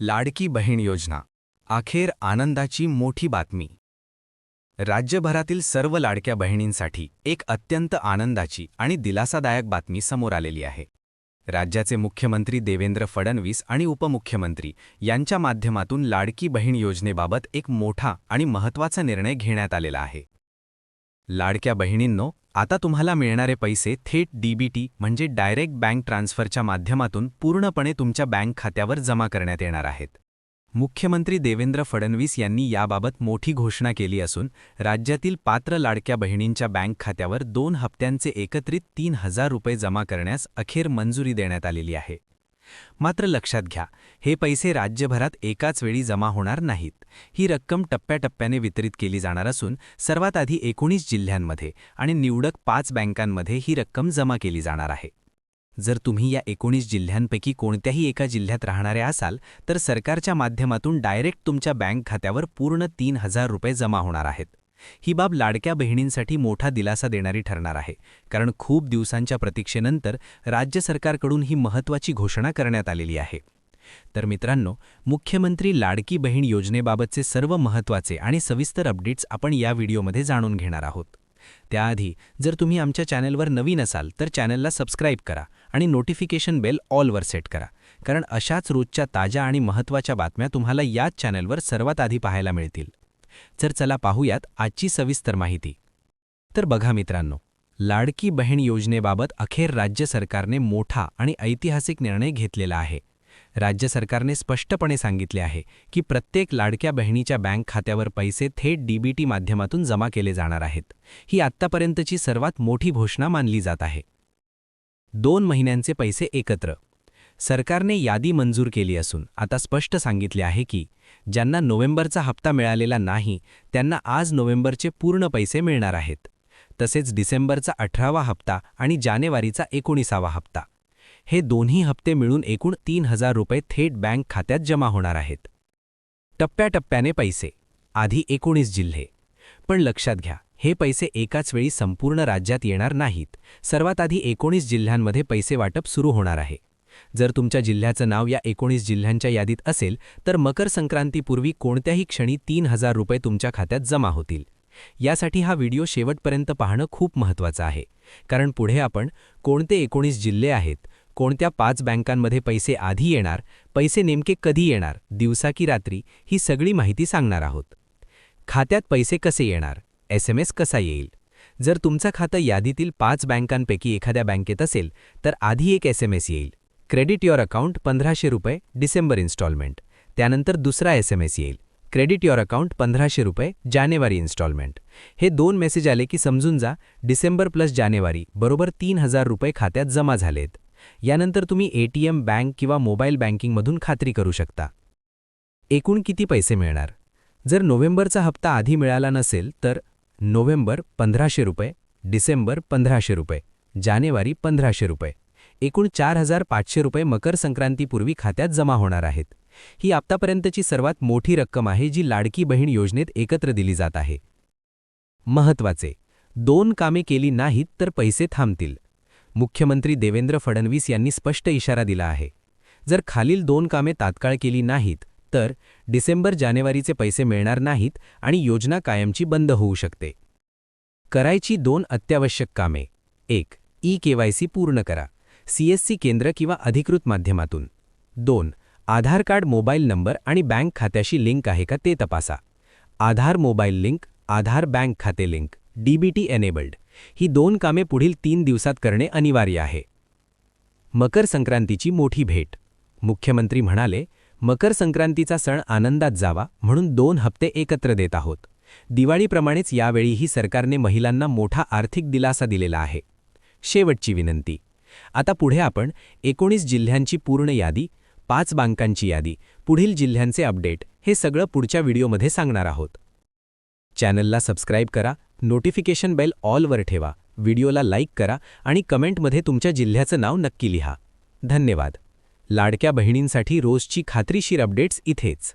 लाडकी बहीण योजना. अखेर आनंदाची मोठी बातमी. राज्यभरातील सर्व लाडक्या बहिणींसाठी एक अत्यंत आनंदाची आणि दिलासादायक बातमी समोर आलेली आहे. राज्याचे मुख्यमंत्री देवेंद्र फडणवीस आणि उपमुख्यमंत्री यांच्या माध्यमातून लाडकी बहीण योजनेबाबत एक मोठा आणि महत्त्वाचा निर्णय घेण्यात आलेला आहे. लाडक्या बहिणींनो आता तुम्हाला मिळणारे पैसे थेट डीबीटी म्हणजे डायरेक्ट बँक ट्रान्स्फरच्या माध्यमातून पूर्णपणे तुमच्या बँक खात्यावर जमा करण्यात येणार आहेत. मुख्यमंत्री देवेंद्र फडणवीस यांनी याबाबत मोठी घोषणा केली असून राज्यातील पात्र लाडक्या बहिणींच्या बँक खात्यावर दोन हप्त्यांचे एकत्रित तीन हजार रुपये जमा करण्यास अखेर मंजुरी देण्यात आलेली आहे. मात्र लक्षात घ्या हे पैसे राज्यभरात एकाच वेळी जमा होणार नाहीत. ही रक्कम टप्प्याटप्प्याने वितरित केली जाणार असून सर्वात आधी एकोणीस जिल्ह्यांमध्ये आणि निवडक पाच बँकांमध्ये ही रक्कम जमा केली जाणार आहे. जर तुम्ही या एकोणीस जिल्ह्यांपैकी कोणत्याही एका जिल्ह्यात राहणारे असाल तर सरकारच्या माध्यमातून डायरेक्ट तुमच्या बँक खात्यावर पूर्ण तीन हजार रुपये जमा होणार आहेत. ही बाब लाडक्या बहिणींसाठी मोठा दिलासा देणारी ठरणार आहे. कारण खूप दिवसांच्या प्रतीक्षेनंतर राज्य सरकारकडून ही महत्त्वाची घोषणा करण्यात आलेली आहे. तर मित्रांनो मुख्यमंत्री लाडकी बहीण योजनेबाबतचे सर्व महत्त्वाचे आणि सविस्तर अपडेट्स आपण या व्हिडिओमध्ये जाणून घेणार आहोत. त्याआधी जर तुम्ही आमच्या चॅनेलवर नवीन असाल तर चॅनेलला सबस्क्राईब करा आणि नोटिफिकेशन बेल ऑलवर सेट करा. कारण अशाच रोजच्या ताज्या आणि महत्त्वाच्या बातम्या तुम्हाला याच चॅनेलवर सर्वात आधी पाहायला मिळतील. तर चला पाहूयात आजची सविस्तर माहिती. तर बघा मित्रांनो लाडकी बहीण योजनेबाबत अखेर राज्य सरकारने मोठा आणि ऐतिहासिक निर्णय घेतलेला आहे. राज्य सरकारने स्पष्टपणे सांगितले आहे की प्रत्येक लाडक्या बहिणीच्या बँक खात्यावर पैसे थेट डीबीटी माध्यमातून जमा केले जाणार आहेत. ही आत्तापर्यंतची सर्वात मोठी घोषणा मानली जात आहे. दोन महिन्यांचे पैसे एकत्र. सरकारने यादी मंजूर केली असून आता स्पष्ट सांगितले आहे की ज्यांना नोव्हेंबरचा हप्ता मिळालेला नाही त्यांना आज नोव्हेंबरचे पूर्ण पैसे मिळणार आहेत. तसेच डिसेंबरचा अठरावा हप्ता आणि जानेवारीचा एकोणीसावा हप्ता. हे दोन्ही हप्ते मिळून एकूण तीन हजार रुपये थेट बँक खात्यात जमा होणार आहेत. टप्प्याटप्प्याने पैसे आधी एकोणीस जिल्हे. पण लक्षात घ्या हे पैसे एकाच वेळी संपूर्ण राज्यात येणार नाहीत. सर्वात आधी एकोणीस जिल्ह्यांमध्ये पैसे वाटप सुरू होणार आहे. जर तुमच्या जिल्ह्याचं नाव या एकोणीस जिल्ह्यांच्या यादीत असेल तर मकर संक्रांतीपूर्वी कोणत्याही क्षणी तीन हजार रुपये तुमच्या खात्यात जमा होतील. यासाठी हा व्हिडिओ शेवटपर्यंत पाहणं खूप महत्त्वाचं आहे. कारण पुढे आपण कोणते एकोणीस जिल्हे आहेत कोणत्या पाच बँकांमध्ये पैसे आधी येणार पैसे नेमके कधी येणार दिवसा की रात्री ही सगळी माहिती सांगणार आहोत. खात्यात पैसे कसे येणार एस एम एस कसा येईल? जर तुमचं खातं यादीतील पाच बँकांपैकी एखाद्या बँकेत असेल तर आधी एक एस एम एस येईल. क्रेडिट युअर अकाउंट पंधराशे रुपये डिसेंबर इन्स्टॉलमेंट. त्यानंतर दुसरा एस एम एस येईल. क्रेडिट युअर अकाउंट पंधराशे रुपये जानेवारी इन्स्टॉलमेंट. हे दोन मेसेज आले की समजून जा डिसेंबर प्लस जानेवारी बरोबर तीन हजार रुपये खात्यात जमा झालेत. यानंतर तुम्ही एटीएम बँक किंवा मोबाईल बँकिंगमधून खात्री करू शकता. एकूण किती पैसे मिळणार? जर नोव्हेंबरचा हप्ता आधी मिळाला नसेल तर नोव्हेंबर पंधराशे रुपये डिसेंबर पंधराशे रुपये जानेवारी पंधराशे रुपये. एकूण चार हजार पाचशे रुपये मकर संक्रांतीपूर्वी खात्यात जमा होणार आहेत. ही आतापर्यंतची सर्वात मोठी रक्कम आहे जी लाडकी बहीण योजनेत एकत्र दिली जात आहे. महत्त्वाचे दोन कामे केली नाहीत तर पैसे थांबतील. मुख्यमंत्री देवेंद्र फडणवीस यांनी स्पष्ट इशारा दिला आहे. जर खालील दोन कामे तात्काळ केली नाहीत तर डिसेंबर जानेवारीचे पैसे मिळणार नाहीत आणि योजना कायमची बंद होऊ शकते. करायची दोन अत्यावश्यक कामे. एक ई केवायसी पूर्ण करा. सीएससी केंद्र किंवा अधिकृत माध्यमातून. दोन आधार कार्ड मोबाईल नंबर आणि बँक खात्याशी लिंक आहे का ते तपासा. Aadhaar mobile link Aadhaar bank खाते लिंक डीबीटी एनेबल्ड ही दोन कामे पुढील तीन दिवसात करणे अनिवार्य आहे. मकर संक्रांतीची मोठी भेट. मुख्यमंत्री म्हणाले मकर संक्रांतीचा सण आनंदात जावा म्हणून दोन हप्ते एकत्र देत आहोत. दिवाळीप्रमाणेच यावेळीही सरकारने महिलांना मोठा आर्थिक दिलासा दिलेला आहे. शेवटची विनंती. आता पुढे आपण एकोणीस जिल्ह्यांची पूर्ण यादी पाच बँकांची यादी पुढील जिल्ह्यांचे अपडेट हे सगळं पुढच्या व्हिडिओमध्ये सांगणार आहोत. चॅनलला सबस्क्राईब करा नोटिफिकेशन बेल ऑलवर ठेवा व्हिडिओला लाईक करा आणि कमेंटमध्ये तुमच्या जिल्ह्याचं नाव नक्की लिहा. धन्यवाद. लाडक्या बहिणींसाठी रोजची खात्रीशीर अपडेट्स इथेच.